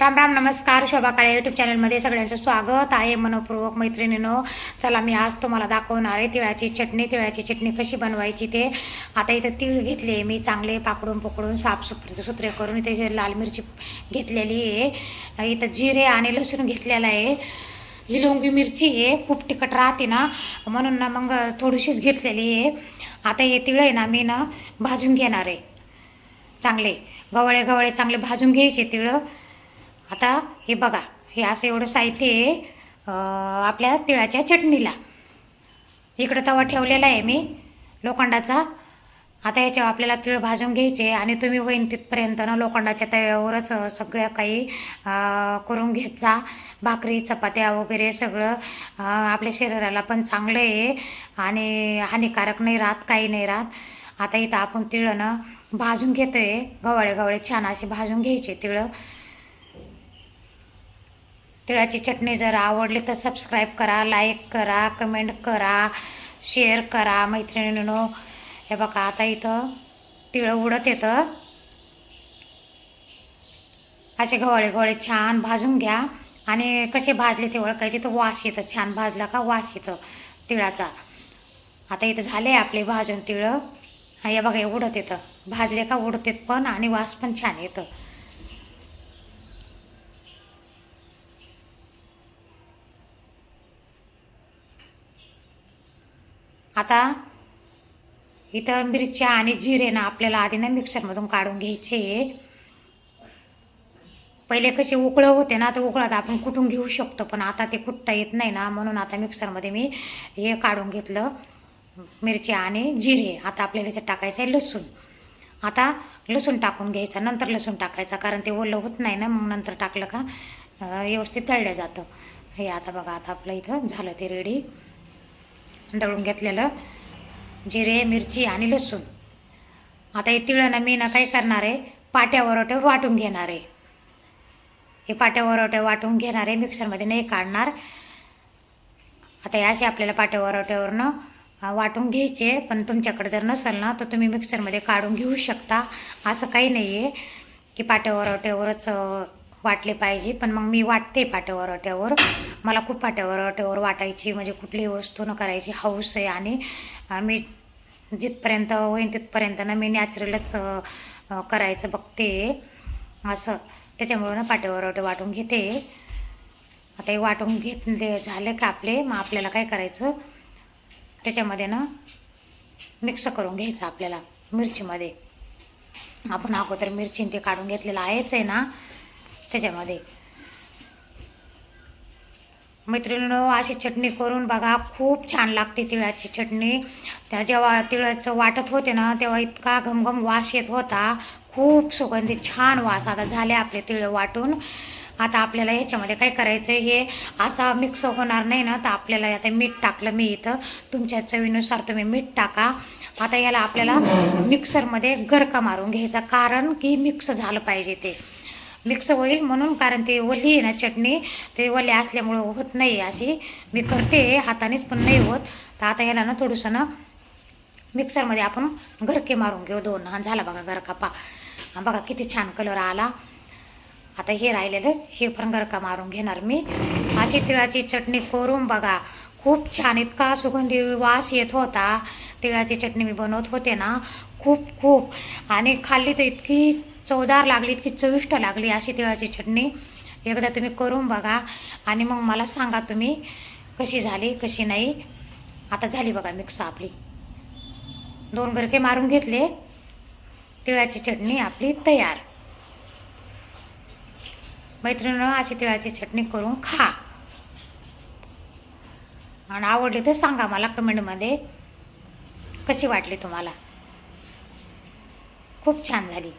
राम राम नमस्कार. शोभा काळे यूट्यूब चॅनलमध्ये सगळ्यांचं स्वागत आहे. मनपूर्वक मैत्रिणीनं चला मी आज तुम्हाला दाखवणार आहे तिळाची चटणी. तिळाची चटणी कशी बनवायची ते. आता इथं तीळ घेतले मी चांगले पाकडून पकडून साफसुथरे सुत्रे करून इथे लाल मिरची घेतलेली आहे. इथं जिरे आणि लसूण घेतलेला आहे. ही लोंगी मिरची आहे खूप तिखट राहते ना म्हणून ना मग थोडीशीच घेतलेली आहे. आता हे तिळ आहे ना मी ना भाजून घेणार आहे. चांगले गवळे गवळे चांगले भाजून घ्यायचे तिळं. आता हे बघा हे असं एवढं साहित्य आहे आपल्या तिळाच्या चटणीला. इकडं तवा ठेवलेला आहे मी लोखंडाचा. आता याच्यावर आपल्याला तिळ भाजून घ्यायचे आणि तुम्ही होईन तिथपर्यंत ना लोखंडाच्या तव्यावरच सगळ्या सगळं काही करून घेत जा भाकरी चपात्या वगैरे सगळं आपल्या शरीराला पण चांगलं आहे आणि हानिकारक नाही राहत काही नाही राहत. आता इथं आपण तिळं ना भाजून आहे गवाळे गवाळे छान असे भाजून घ्यायचे तिळं. तिळाची चटणी जर आवडली तर सबस्क्राईब करा लाईक करा कमेंट करा शेअर करा मैत्रिणींनो. हे बघा आता इथं तिळं उडत येतं. असे गवळे गवळे छान भाजून घ्या. आणि कसे भाजले ते ओळखायचे. तर वास येतं. छान भाजला का वास येतं तिळाचा. आता इथं झाले आपले भाजून तिळं. हे बघा उडत येतं. भाजले का उडत येत पण आणि वास पण छान येतं. आता इथं मिरच्या आणि जिरे ना आपल्याला आधी ना मिक्सरमधून काढून घ्यायचे. पहिले कसे उकळं होते ना तर उकळत आपण कुटून घेऊ शकतो पण आता ते कुटता येत नाही ना म्हणून आता मिक्सरमध्ये मी हे काढून घेतलं मिरची आणि जिरे. आता आपल्याला याच्यात टाकायचं आहे लसूण. आता लसूण टाकून घ्यायचा नंतर लसूण टाकायचा कारण ते ओलं होत नाही ना मग नंतर टाकलं का व्यवस्थित तळलं जातं. हे आता बघा आता आपलं इथं झालं ते रेडी दळून घेतलेलं जिरे मिरची आणि लसूण. आता हे तिळं मी ना काय करणार आहे? पाट्या वरवट्यावर वाटून घेणार आहे. हे पाट्या वरवट्या वाटून घेणार आहे मिक्सरमध्ये नाही काढणार. आता हे असे आपल्याला पाट्या वरवट्यावरनं वाटून घ्यायचे पण तुमच्याकडे जर नसेल ना तर तुम्ही मिक्सरमध्ये काढून घेऊ शकता. असं काही नाही आहे की पाट्या वरवट्यावरच वाटले पाहिजे पण मग मी वाटते पाट्या अट्यावर मला खूप पाट्यावर अट्यावर वाटायची म्हणजे कुठलीही वस्तू न करायची हौस आहे आणि मी जिथपर्यंत होईन तिथपर्यंत ना मी नॅचरलच करायचं बघते. असं. त्याच्यामुळं ना पाट्यावर अटे वाटून घेते. आता हे वाटून घेतले झाले का आपले मग आपल्याला काय करायचं? त्याच्यामध्ये ना मिक्स करून घ्यायचं आपल्याला मिरचीमध्ये. आपण अगोदर मिरची ते काढून घेतलेलं आहेच आहे ना. त्याच्यामध्ये. मैत्रिणीनं अशी चटणी करून बघा खूप छान लागते तिळाची चटणी. त्या जेव्हा तिळाचं वाटत होते ना तेव्हा इतका घमघम वास येत होता. खूप सुगंधी छान वास आता झाले आपले तिळ वाटून. आता आपल्याला ह्याच्यामध्ये काय करायचं हे? असा मिक्स होणार नाही ना तर आपल्याला आता मीठ टाकलं मी इथं. तुमच्या चवीनुसार तुम्ही मीठ टाका. आता याला आपल्याला मिक्सरमध्ये गरका मारून घ्यायचा कारण की मिक्स झालं पाहिजे ते. मिक्स होईल म्हणून कारण ते ओली आहे ना चटणी ते ओले असल्यामुळं होत नाही अशी. मी करते हातानेच पण नाही होत. तर आता याला ना थोडंसं ना मिक्सरमध्ये आपण घरके मारून घेऊ दोन. हा झाला बघा गरका पा बघा किती छान कलर आला. आता हे राहिलेलं हे पण गरका मारून घेणार मी. अशी तिळाची चटणी करून बघा. खूप छान इतका सुगंधी वास येत होता. तिळाची चटणी मी बनवत होते ना. खूप खूप. आणि खाल्ली तर इतकी चवदार लागली इतकी चविष्ट लागली अशी तिळाची चटणी. एकदा तुम्ही करून बघा. आणि मग मला सांगा तुम्ही कशी झाली कशी नाही. आता झाली बघा मिक्स आपली. दोन गरके मारून घेतले. तिळाची चटणी आपली तयार. मैत्रिणीनं अशी तिळाची चटणी करून खा. आणि आवडली तर सांगा मला कमेंटमध्ये. कशी वाटली तुम्हाला? खूप छान झाली.